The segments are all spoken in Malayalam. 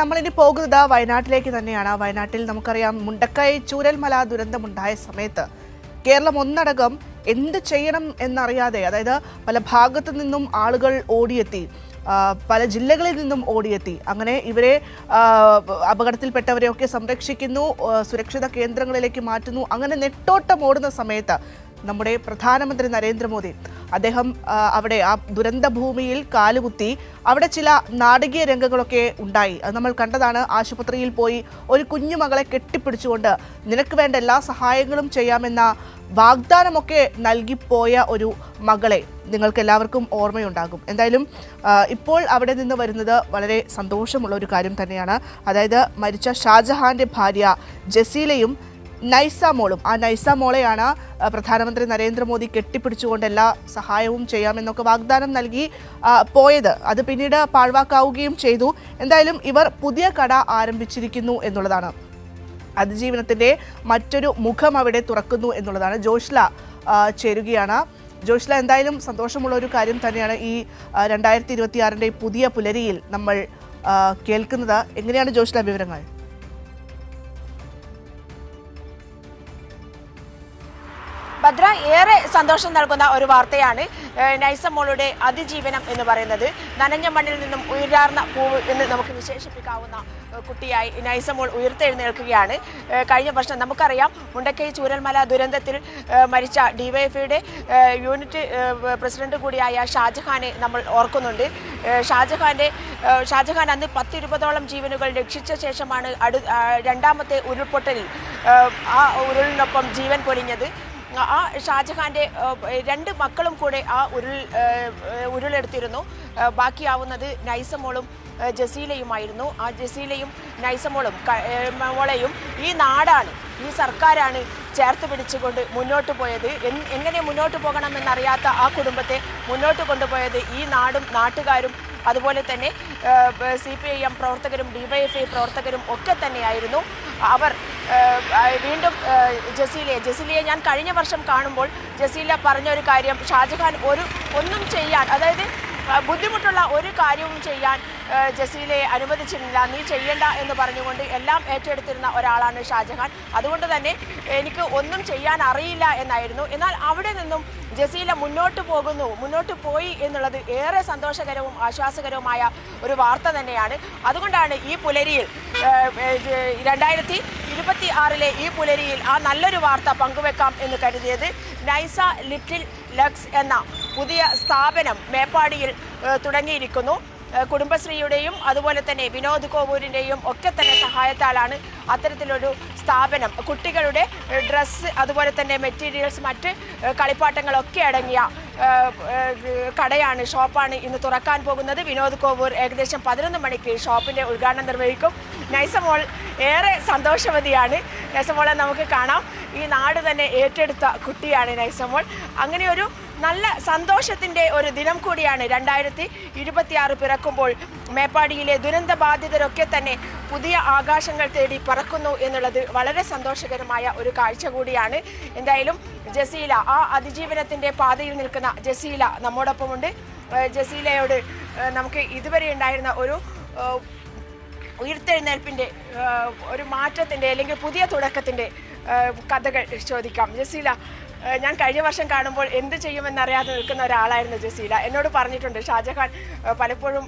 നമ്മളിനി പോകുന്നത് വയനാട്ടിലേക്ക് തന്നെയാണ്. വയനാട്ടിൽ നമുക്കറിയാം മുണ്ടക്കൈ ചൂരൽമല ദുരന്തമുണ്ടായ സമയത്ത് കേരളം ഒന്നടങ്കം എന്ത് ചെയ്യണം എന്നറിയാതെ അതായത് പല ഭാഗത്തു നിന്നും ആളുകൾ ഓടിയെത്തി പല ജില്ലകളിൽ നിന്നും ഓടിയെത്തി. അങ്ങനെ ഇവരെ അപകടത്തിൽപ്പെട്ടവരെയൊക്കെ സംരക്ഷിക്കുന്നു സുരക്ഷിത കേന്ദ്രങ്ങളിലേക്ക് മാറ്റുന്നു. അങ്ങനെ നെട്ടോട്ടം ഓടുന്ന സമയത്ത് നമ്മുടെ പ്രധാനമന്ത്രി നരേന്ദ്രമോദി. അദ്ദേഹം അവിടെ ആ ദുരന്ത ഭൂമിയിൽ കാലുകുത്തി അവിടെ ചില നാടകീയ രംഗങ്ങളൊക്കെ ഉണ്ടായി. അത് നമ്മൾ കണ്ടതാണ് ആശുപത്രിയിൽ പോയി ഒരു കുഞ്ഞുമകളെ കെട്ടിപ്പിടിച്ചുകൊണ്ട് നിനക്ക് വേണ്ട എല്ലാ സഹായങ്ങളും ചെയ്യാമെന്ന വാഗ്ദാനമൊക്കെ നൽകിപ്പോയ ഒരു മകളെ നിങ്ങൾക്ക് എല്ലാവർക്കും ഓർമ്മയുണ്ടാകും. എന്തായാലും ഇപ്പോൾ അവിടെ നിന്ന് വരുന്നത് വളരെ സന്തോഷമുള്ള ഒരു കാര്യം തന്നെയാണ്. അതായത് മരിച്ച ഷാജഹാന്റെ ഭാര്യ ജസീലയും നൈസ മോളും ആ നൈസ മോളെയാണ് പ്രധാനമന്ത്രി നരേന്ദ്രമോദി കെട്ടിപ്പിടിച്ചുകൊണ്ട് എല്ലാ സഹായവും ചെയ്യാമെന്നൊക്കെ വാഗ്ദാനം നൽകി പോയത്. അത് പിന്നീട് പാഴ്വാക്കാവുകയും ചെയ്തു. എന്തായാലും ഇവർ പുതിയ കട ആരംഭിച്ചിരിക്കുന്നു എന്നുള്ളതാണ്. അതിജീവനത്തിന്റെ മറ്റൊരു മുഖം അവിടെ തുറക്കുന്നു എന്നുള്ളതാണ്. ജോഷ്ല ചേരുകയാണ്. ജോഷ്ല എന്തായാലും സന്തോഷമുള്ള ഒരു കാര്യം തന്നെയാണ് ഈ രണ്ടായിരത്തി ഇരുപത്തിയാറിന്റെ പുതിയ പുലരിയിൽ നമ്മൾ കേൾക്കുന്നത്. എങ്ങനെയാണ് ജോഷ്ല വിവരങ്ങൾ? ഭദ്ര ഏറെ സന്തോഷം നൽകുന്ന ഒരു വാർത്തയാണ് നൈസമ്മോളുടെ നൈസ അതിജീവനം എന്ന് പറയുന്നത്. നനഞ്ഞ മണ്ണിൽ നിന്നും ഉയരാർന്ന പൂവ് എന്ന് നമുക്ക് വിശേഷിപ്പിക്കാവുന്ന കുട്ടിയായി നൈസമോൾ ഉയർത്തെഴുന്നേൽക്കുകയാണ്. കഴിഞ്ഞ വർഷം നമുക്കറിയാം മുണ്ടക്കൈ ചൂരൽമല ദുരന്തത്തിൽ മരിച്ച ഡിവൈഎഫ്ഐയുടെ യൂണിറ്റ് പ്രസിഡന്റ് കൂടിയായ ഷാജഹാനെ നമ്മൾ ഓർക്കുന്നുണ്ട്. ഷാജഹാന്റെ ഷാജഹാൻ അന്ന് പത്തിരുപതോളം ജീവനുകൾ രക്ഷിച്ച ശേഷമാണ് അടു രണ്ടാമത്തെ ഉരുൾപൊട്ടലിൽ ആ ഉരുളിനൊപ്പം ജീവൻ പൊലിഞ്ഞത്. ആ ഷാജഹാന്റെ രണ്ട് മക്കളും കൂടെ ആ ഉരുൾ ഉരുളെടുത്തിരുന്നു. ബാക്കിയാവുന്നത് നൈസമോളും ജസീലയുമായിരുന്നു. ആ ജസീലയും നൈസമോളും മോളയും ഈ നാടാണ് ഈ സർക്കാരാണ് ചേർത്ത് പിടിച്ചുകൊണ്ട് മുന്നോട്ട് പോയത്. എങ്ങനെ മുന്നോട്ട് പോകണമെന്നറിയാത്ത ആ കുടുംബത്തെ മുന്നോട്ട് കൊണ്ടുപോയത് ഈ നാടും നാട്ടുകാരും അതുപോലെ തന്നെ സി പി ഐ എം പ്രവർത്തകരും ഡിവൈഎഫ്ഐ പ്രവർത്തകരും ഒക്കെ തന്നെയായിരുന്നു. അവർ വീണ്ടും ജസീലയെ ജസീലയെ ഞാൻ കഴിഞ്ഞ വർഷം കാണുമ്പോൾ ജസീല പറഞ്ഞ ഒരു കാര്യം ഷാജഹാൻ ഒരു ഒന്നും ചെയ്യാൻ അതായത് ബുദ്ധിമുട്ടുള്ള ഒരു കാര്യവും ചെയ്യാൻ ജസീലയെ അനുവദിച്ചിരുന്നില്ല. നീ ചെയ്യണ്ട എന്ന് പറഞ്ഞുകൊണ്ട് എല്ലാം ഏറ്റെടുത്തിരുന്ന ഒരാളാണ് ഷാജഹാൻ. അതുകൊണ്ട് തന്നെ എനിക്ക് ഒന്നും ചെയ്യാൻ അറിയില്ല എന്നായിരുന്നു. എന്നാൽ അവിടെ നിന്നും ജസീല മുന്നോട്ട് പോകുന്നു. മുന്നോട്ട് പോയി എന്നുള്ളത് ഏറെ സന്തോഷകരവും ആശ്വാസകരവുമായ ഒരു വാർത്ത തന്നെയാണ്. അതുകൊണ്ടാണ് ഈ പുലരിയിൽ രണ്ടായിരത്തി ഇരുപത്തി ആറിലെ ഈ പുലരിയിൽ ആ നല്ലൊരു വാർത്ത പങ്കുവെക്കാം എന്ന് കരുതിയത് നൈസ ലിറ്റിൽ ലക്സ് എന്ന പുതിയ സ്ഥാപനം മേപ്പാടിയിൽ തുടങ്ങിയിരിക്കുന്നു. കുടുംബശ്രീയുടെയും അതുപോലെ തന്നെ വിനോദ് കോവൂരിന്റെയും ഒക്കെ തന്നെ സഹായത്താലാണ് അത്തരത്തിലൊരു സ്ഥാപനം. കുട്ടികളുടെ ഡ്രസ്സ് അതുപോലെ തന്നെ മെറ്റീരിയൽസ് മറ്റ് കളിപ്പാട്ടങ്ങളൊക്കെ അടങ്ങിയ കടയാണ് ഷോപ്പാണ് ഇന്ന് തുറക്കാൻ പോകുന്നത്. വിനോദ് കോവൂർ ഏകദേശം പതിനൊന്ന് മണിക്ക് ഷോപ്പിന്റെ ഉദ്ഘാടനം നിർവഹിക്കും. നൈസമോൾ ഏറെ സന്തോഷവതിയാണ്. നൈസമോളെ നമുക്ക് കാണാം. ഈ നാട് തന്നെ ഏറ്റെടുത്ത കുട്ടിയാണ് നൈസമോൾ. അങ്ങനെയൊരു നല്ല സന്തോഷത്തിന്റെ ഒരു ദിനം കൂടിയാണ് രണ്ടായിരത്തി ഇരുപത്തിയാറ് പിറക്കുമ്പോൾ മേപ്പാടിയിലെ ദുരന്ത ബാധിതരൊക്കെ തന്നെ പുതിയ ആകാശങ്ങൾ തേടി പറക്കുന്നു എന്നുള്ളത് വളരെ സന്തോഷകരമായ ഒരു കാഴ്ച കൂടിയാണ്. എന്തായാലും ജസീല ആ അതിജീവനത്തിന്റെ പാതയിൽ നിൽക്കുന്ന ജസീല നമ്മോടൊപ്പമുണ്ട്. ജസീലയോട് നമുക്ക് ഇതുവരെ ഉണ്ടായിരുന്ന ഒരു ഉയർത്തെഴുന്നേൽപ്പിന്റെ ഒരു മാറ്റത്തിന്റെ അല്ലെങ്കിൽ പുതിയ തുടക്കത്തിന്റെ കഥകൾ ചോദിക്കാം. ജസീല ഞാൻ കഴിഞ്ഞ വർഷം കാണുമ്പോൾ എന്ത് ചെയ്യുമെന്നറിയാതെ നിൽക്കുന്ന ഒരാളായിരുന്നു ജസീല. എന്നോട് പറഞ്ഞിട്ടുണ്ട് ഷാജഹാൻ പലപ്പോഴും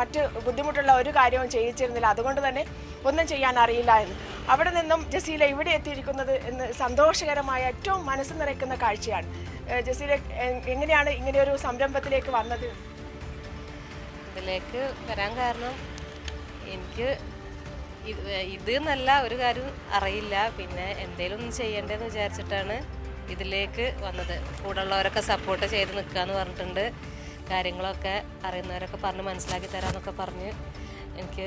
മറ്റ് ബുദ്ധിമുട്ടുള്ള ഒരു കാര്യവും ചെയ്യിച്ചിരുന്നില്ല. അതുകൊണ്ട് തന്നെ ഒന്നും ചെയ്യാൻ അറിയില്ല എന്ന്. അവിടെ നിന്നും ജസീല ഇവിടെ എത്തിയിരിക്കുന്നത് എന്ന് സന്തോഷകരമായ ഏറ്റവും മനസ്സ് നിറയ്ക്കുന്ന കാഴ്ചയാണ്. ജസീല എങ്ങനെയാണ് ഇങ്ങനെ ഒരു സംരംഭത്തിലേക്ക് വന്നത്? ഇതിലേക്ക് വരാൻ കാരണം എനിക്ക് ഇത് ഇത് എന്നല്ല ഒരു കാര്യം അറിയില്ല. പിന്നെ എന്തെങ്കിലും ഒന്ന് ചെയ്യേണ്ടതെന്ന് വിചാരിച്ചിട്ടാണ് ഇതിലേക്ക് വന്നത്. കൂടെ ഉള്ളവരൊക്കെ സപ്പോർട്ട് ചെയ്ത് നിൽക്കാന്ന് പറഞ്ഞിട്ടുണ്ട്. കാര്യങ്ങളൊക്കെ അറിയുന്നവരൊക്കെ പറഞ്ഞ് മനസ്സിലാക്കി തരാമെന്നൊക്കെ പറഞ്ഞ് എനിക്ക്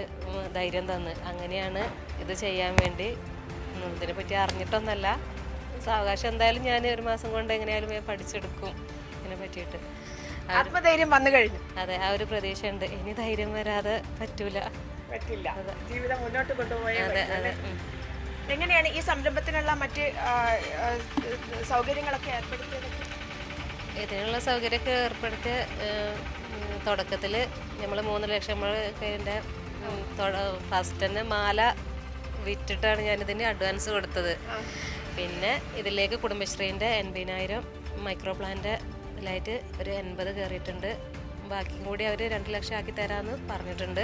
ധൈര്യം തന്ന്. അങ്ങനെയാണ് ഇത് ചെയ്യാൻ വേണ്ടി. ഇതിനെ പറ്റി അറിഞ്ഞിട്ടൊന്നല്ല. സാവകാശം എന്തായാലും ഞാൻ ഒരു മാസം കൊണ്ട് എങ്ങനെയാലും പഠിച്ചെടുക്കും ഇതിനെ പറ്റിയിട്ട്. ആത്മധൈര്യം വന്നു കഴിഞ്ഞു. അതെ ആ ഒരു പ്രതീക്ഷയുണ്ട്. ഇനി ധൈര്യം വരാതെ പറ്റൂല. പറ്റില്ല. ജീവിതം മുന്നോട്ട് കൊണ്ടുപോയാൽ അതെ അതെ. എങ്ങനെയാണ് ഈ സംരംഭത്തിനുള്ള മറ്റ് സൗകര്യങ്ങളൊക്കെ ഏർപ്പെടുത്തിയത്? ഇതിനുള്ള സൗകര്യമൊക്കെ ഏർപ്പെടുത്തിയ തുടക്കത്തിൽ നമ്മൾ മൂന്ന് ലക്ഷം കഴിഞ്ഞ ഫസ്റ്റ് തന്നെ മാല വിറ്റിട്ടാണ് ഞാനിതിന് അഡ്വാൻസ് കൊടുത്തത്. പിന്നെ ഇതിലേക്ക് കുടുംബശ്രീന്റെ എൺപതിനായിരം മൈക്രോ പ്ലാന്റ് ഇതിലായിട്ട് ഒരു എൺപത് കയറിയിട്ടുണ്ട് ബാക്കിയും കൂടി അവർ രണ്ട് ലക്ഷം ആക്കി തരാമെന്ന് പറഞ്ഞിട്ടുണ്ട്.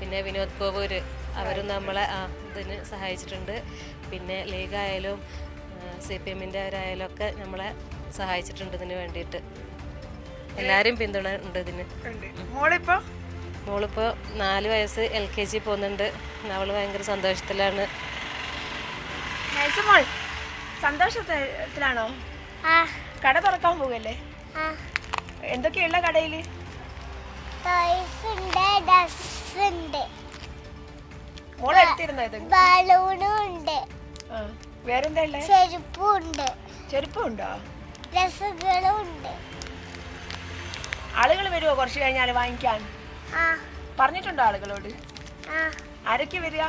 പിന്നെ വിനോദ് കോവൂർ അവരും നമ്മളെ ആ ഇതിന് സഹായിച്ചിട്ടുണ്ട്. പിന്നെ ലീഗായാലും സി പി എമ്മിന്റെ അവരായാലും ഒക്കെ നമ്മളെ സഹായിച്ചിട്ടുണ്ട് ഇതിന് വേണ്ടിയിട്ട്. എല്ലാവരും പിന്തുണ ഉണ്ട് ഇതിന്. മോളിപ്പോ? മോളിപ്പോൾ നാല് വയസ്സ് എൽ കെ ജി പോകുന്നുണ്ട്. അവൾ ഭയങ്കര സന്തോഷത്തിലാണ്. സന്തോഷത്തിലാണോ? ആ. കട തുറക്കാൻ പോകല്ലേ? ആ. എന്തൊക്കെയുള്ള കടയിൽ? ടോയ്സ് ഉണ്ട് ഡ്രസ് ഉണ്ട്. മോൾ എടുത്തിരുന്നോ ഇത്? ബലൂണും ഉണ്ട്. ആ. വേറെന്താ ഉള്ളേ? ചെരുപ്പും ഉണ്ട്. ചെരുപ്പം ഉണ്ടോ ഡ്രസ്സുകളും ഉണ്ട് ആളുകൾ വരുമോ കുറച്ച് കഴിഞ്ഞാൽ വാങ്ങിക്കാൻ? ആ. പറഞ്ഞിട്ടുണ്ടോ ആളുകളോട്? ആ. ആരൊക്കെ വരിക?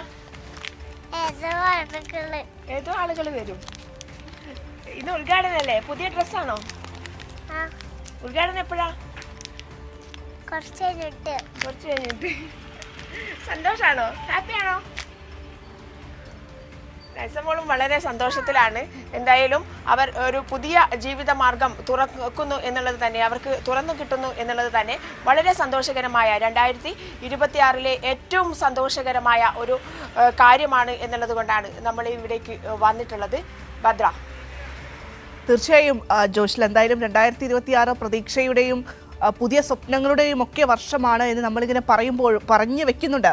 ഏതോ ആളുകൾ വരും. ഇത് ഉദ്ഘാടനല്ലേ? പുതിയ ഡ്രസ്സാണോ? ആ. ഉദ്ഘാടനം എപ്പോഴാ? കുറച്ച് കഴിഞ്ഞിട്ട്. കുറച്ച് കഴിഞ്ഞിട്ട്. സന്തോഷാണോ? ഹാപ്പിയാണോ? നൈസമോളും വളരെ സന്തോഷത്തിലാണ്. എന്തായാലും അവർ ഒരു പുതിയ ജീവിത മാർഗം തുറക്കുന്നു എന്നുള്ളത് തന്നെ അവർക്ക് തുറന്നു കിട്ടുന്നു എന്നുള്ളത് തന്നെ വളരെ സന്തോഷകരമായ രണ്ടായിരത്തി ഇരുപത്തിയാറിലെ ഏറ്റവും സന്തോഷകരമായ ഒരു കാര്യമാണ് എന്നുള്ളത് കൊണ്ടാണ് നമ്മൾ ഇവിടേക്ക് വന്നിട്ടുള്ളത്. ഭദ്ര. തീർച്ചയായും ജോഷിൽ എന്തായാലും രണ്ടായിരത്തി ഇരുപത്തിയാറ് പ്രതീക്ഷയുടെയും പുതിയ സ്വപ്നങ്ങളുടെയും ഒക്കെ വർഷമാണ് എന്ന് നമ്മളിങ്ങനെ പറയുമ്പോൾ പറഞ്ഞു വെക്കുന്നുണ്ട്.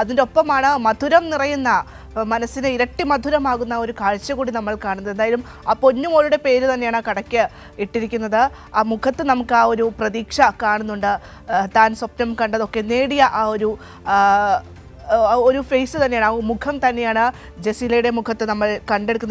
അതിന്റെ ഒപ്പമാണ് മധുരം നിറയുന്ന മനസ്സിനെ ഇരട്ടി മധുരമാകുന്ന ഒരു കാഴ്ച കൂടി നമ്മൾ കാണുന്നത്. എന്തായാലും ആ പൊന്നുമോളുടെ പേര് തന്നെയാണ് ആ കടയ്ക്ക് ഇട്ടിരിക്കുന്നത്. ആ മുഖത്ത് നമുക്ക് ആ ഒരു പ്രതീക്ഷ കാണുന്നുണ്ട്. താൻ സ്വപ്നം കണ്ടതൊക്കെ നേടിയ ആ ഒരു ഒരു ഫേസ് തന്നെയാണ്. ആ മുഖം തന്നെയാണ് ജസീലയുടെ മുഖത്ത് നമ്മൾ കണ്ടെടുക്കുന്നത്.